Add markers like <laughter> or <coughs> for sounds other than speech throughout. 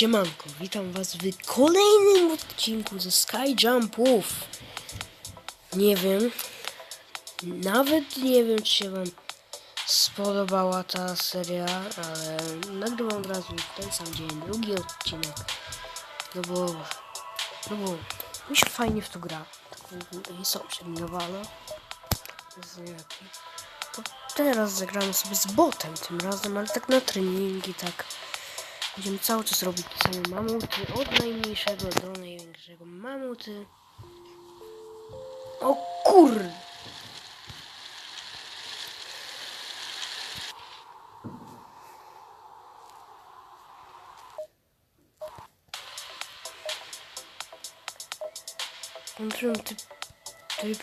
Siemanko, witam was w kolejnym odcinku ze Sky Jumpów. Nie wiem, nawet nie wiem czy się wam spodobała ta seria, ale nagrywam od razu ten sam dzień drugi odcinek. No bo, no bo mi się fajnie w to gra. Tak. Jest. To teraz zagramy sobie z botem tym razem, ale tak na treningi, tak. Będziemy cały czas robić te same mamuty, od najmniejszego do największego mamuty. O kur... Włączyłem typ, typ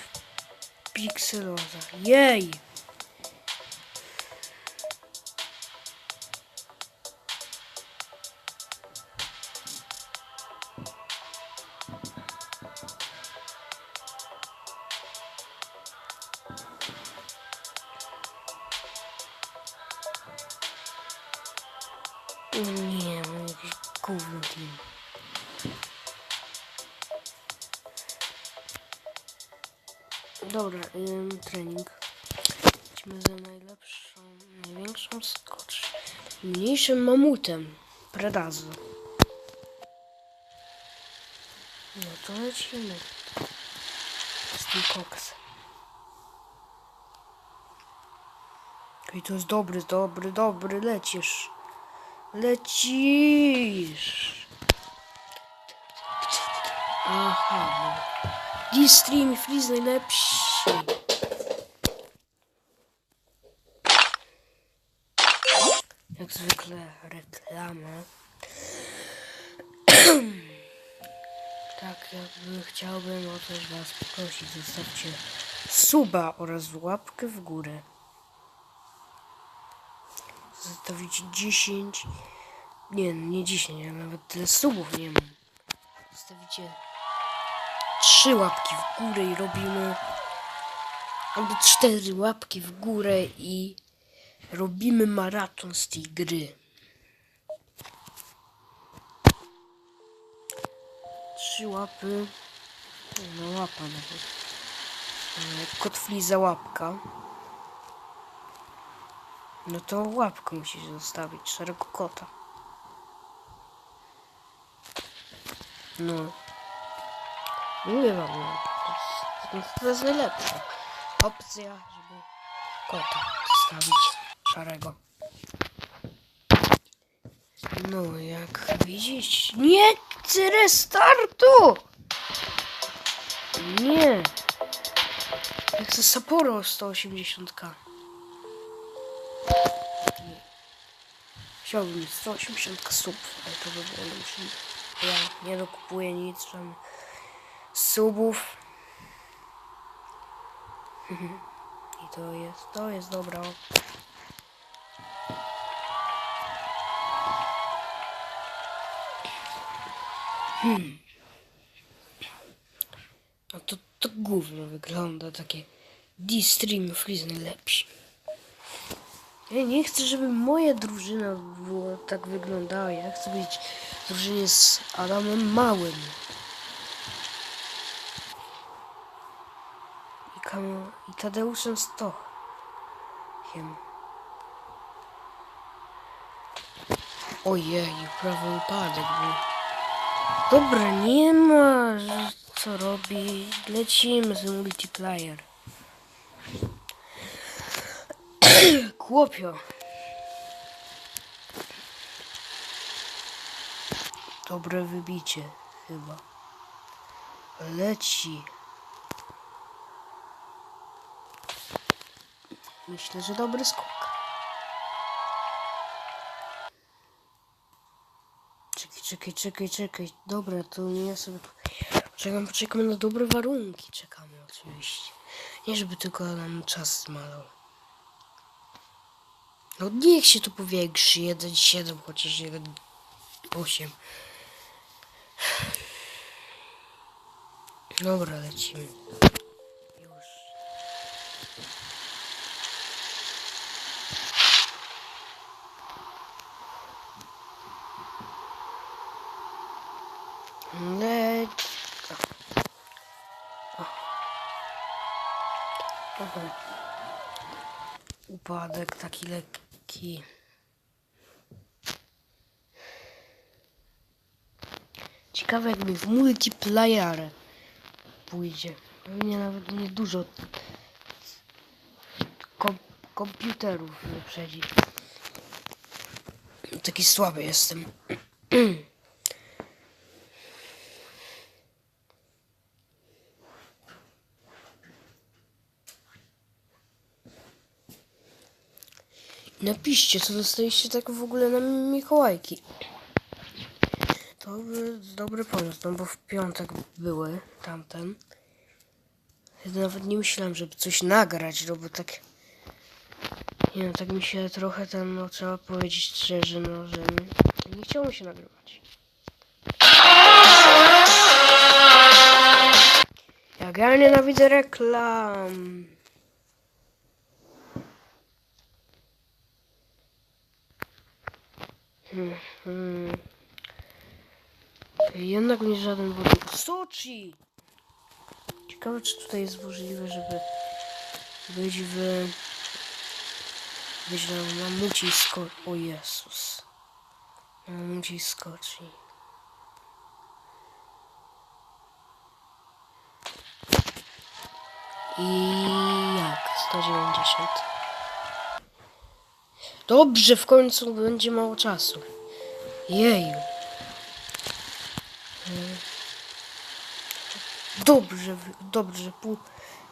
pikseloza. Jej! Nie, no jakiś gówno team. Dobra, ym, trening. Idźmy za najlepszą, największą skocz. Mniejszym mamutem. Predazo. No to lecimy. Z tym koksem. I to jest dobry, dobry, dobry, lecisz. Lecisz. Aha, no. D-Stream i Freeze najlepsi. Jak zwykle reklama. <clears throat> tak, jakby chciałbym o coś was poprosić. Zostawcie suba oraz łapkę w górę. Zostawić 10. Nie, nie 10, ja nawet tyle subów nie mam. Zostawicie trzy łapki w górę i robimy albo cztery łapki w górę i robimy maraton z tej gry. Trzy łapy. No łapa nawet. E, Kotwliza łapka. No to łapkę musisz zostawić, szarego kota. No. Wam, no. To jest, to jest najlepsza opcja, żeby kota zostawić szarego. No, jak widzisz, nie chcę restartu! Nie. Ja chcę Sapporo 180k. Chciałbym mieć 180 sub, ale to by było lepsze. Ja nie dokupuję nic, żadnych subów. <laughs> I to jest, to jest dobra. Hmm. A to, to gówno wygląda takie D-Stream najlepsi. Ja nie chcę, żeby moja drużyna była, tak wyglądała. Ja chcę być drużynie z Adamem Małym. I, Kam- i Tadeuszem Stochem. Ojej, prawy upadek był. Dobra, nie ma co robić. Lecimy z multiplayer. Kłopio. Dobre wybicie, chyba. Leci. Myślę, że dobry skok. Czekaj, czekaj, czekaj, czekaj. Dobra, to ja sobie... Czekam, poczekamy na dobre warunki. Czekamy oczywiście. Nie, żeby tylko nam czas zmalał. No niech się tu powiększy. 1,7 chociaż 1,8. Dobra, lecimy. Już. Leć. Upadek taki lekki. Ciekawe jak mi w multiplayerze pójdzie. Pewnie nawet nie dużo kom komputerów wyprzedzi. Taki słaby jestem. <clears throat> Napiszcie, co dostaliście tak w ogóle na Mikołajki. To by dobry pomysł, no bo w piątek były tamten. Ja nawet nie myślałem, żeby coś nagrać, no bo tak... Nie no, tak mi się trochę ten, no trzeba powiedzieć szczerze, no, że nie chciało się nagrywać. Jak ja nienawidzę reklam. Hmm, hmm. Jednak nie żaden budzik. Sochi! Ciekawe, czy tutaj jest możliwe, żeby być w... być na mamuciej sko... O Jezus. Na mamuciej skoczni. I jak? 190. Dobrze, w końcu będzie mało czasu. Jeju. Mm. Dobrze, dobrze, pół,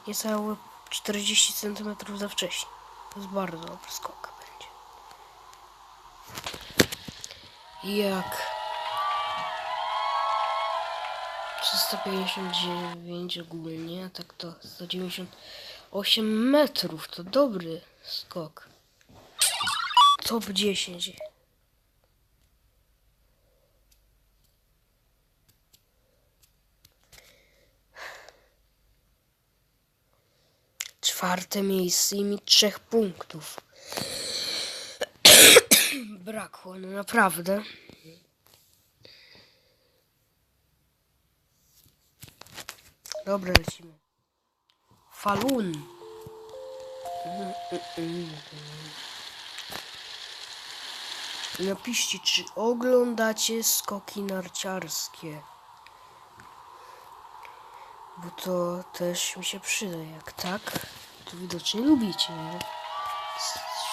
niecałe 40 cm za wcześnie. To jest bardzo dobry skok będzie. Jak? 359 ogólnie, a tak to 198 metrów, to dobry skok. Top 10. Czwarte miejsce i mi trzech punktów. <coughs> Brakło, no naprawdę. Dobra, lecimy. Falun. Napiszcie, czy oglądacie skoki narciarskie. Bo to też mi się przyda. Jak tak, to widocznie lubicie. nie?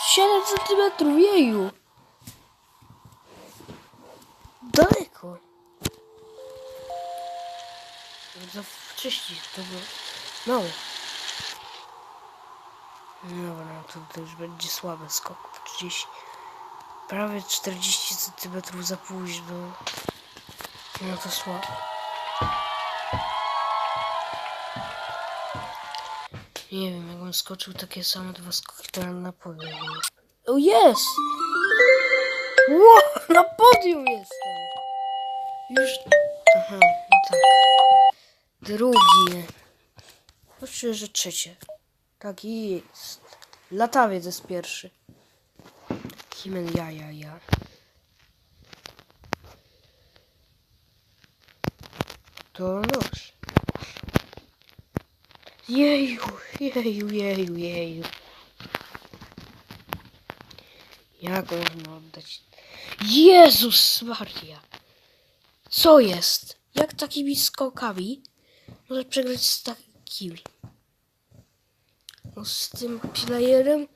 7 centymetrów, jeju! Daleko. Za wcześnie to było mało. Dobra, no to, to już będzie słaby skok. 30, prawie 40 cm za późno. No to słabo. Nie wiem, jakbym skoczył takie same dwa skoki, to na podium. O, jest! Ło, na podium jestem! Już... Aha, no tak. Drugie. Myślę, że trzecie. Tak jest. Latawiec jest pierwszy. Himen ja, ja, ja. To nóż. Jeju, jeju, jeju, jeju. Jak można oddać? Jezus Maria! Co jest? Jak takimi skokami może przegrać z takimi? No z tym playerem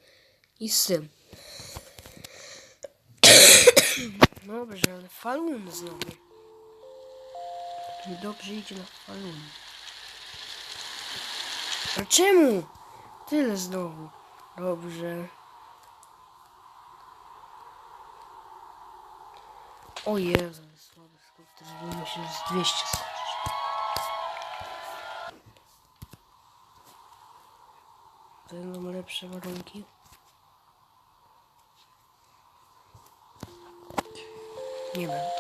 i z tym. Dobrze, ale falun znowu. Dobrze idzie na falun. A czemu? Tyle znowu. Dobrze. O Jezu, słaby skok. Też bym że z 200 skoczyć. Będą lepsze warunki. Nie będą.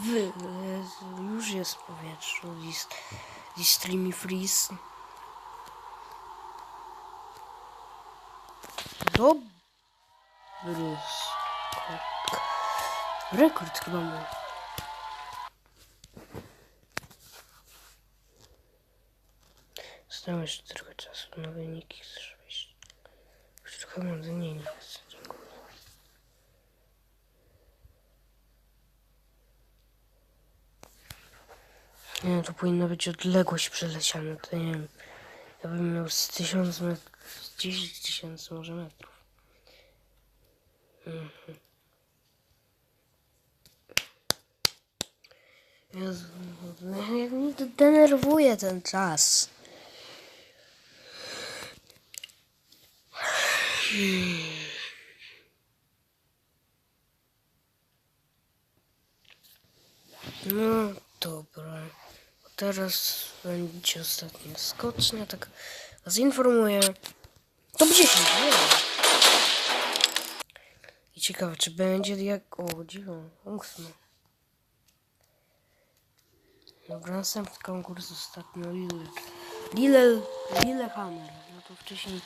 Wy, już jest w powietrzu. List, Streamy Freeze. Dobry skok. Rekord chyba mój. Zostało jeszcze trochę czasu na wyniki. Wejść? Już trochę mam dni nawet. Nie to powinna być odległość przeleciana. To nie wiem. Ja bym miał z tysiąc metrów, z 10 tysięcy może metrów. Mhm. Jezu, no jak mnie to denerwuje ten czas. No dobra. Teraz będzie ostatnia skocznia, tak was informuję. To 10, nie I ciekawe, czy będzie jak... O, dziwo, ósma. Dobra, następny konkurs ostatnio Lille. Lille, Lillehammer. No to wcześniej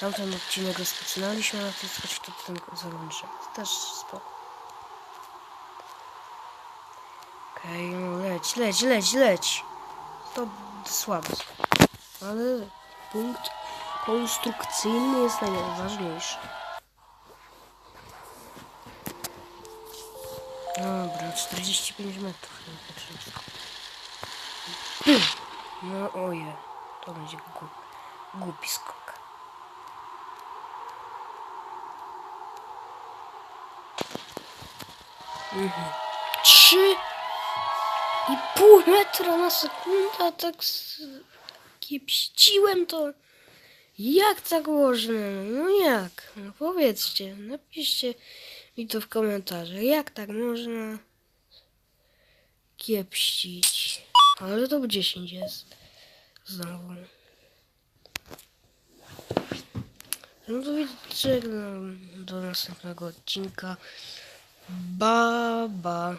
tamten odcinek rozpoczynaliśmy, a to coś to ten zarączek. Też spoko. Okej, no leć, leć, leć, leć. To słabo. Ale punkt konstrukcyjny jest najważniejszy. Dobra, 45 metrów. No oje, to będzie głupi, głupi skok. Mhm. Trzy i pół metra na sekundę, tak kiepściłem to. Jak tak można? No jak? No powiedzcie, napiszcie mi to w komentarzach. Jak tak można kiepścić? Ale to 10 jest. Znowu. No to no, do następnego odcinka. Ba, ba.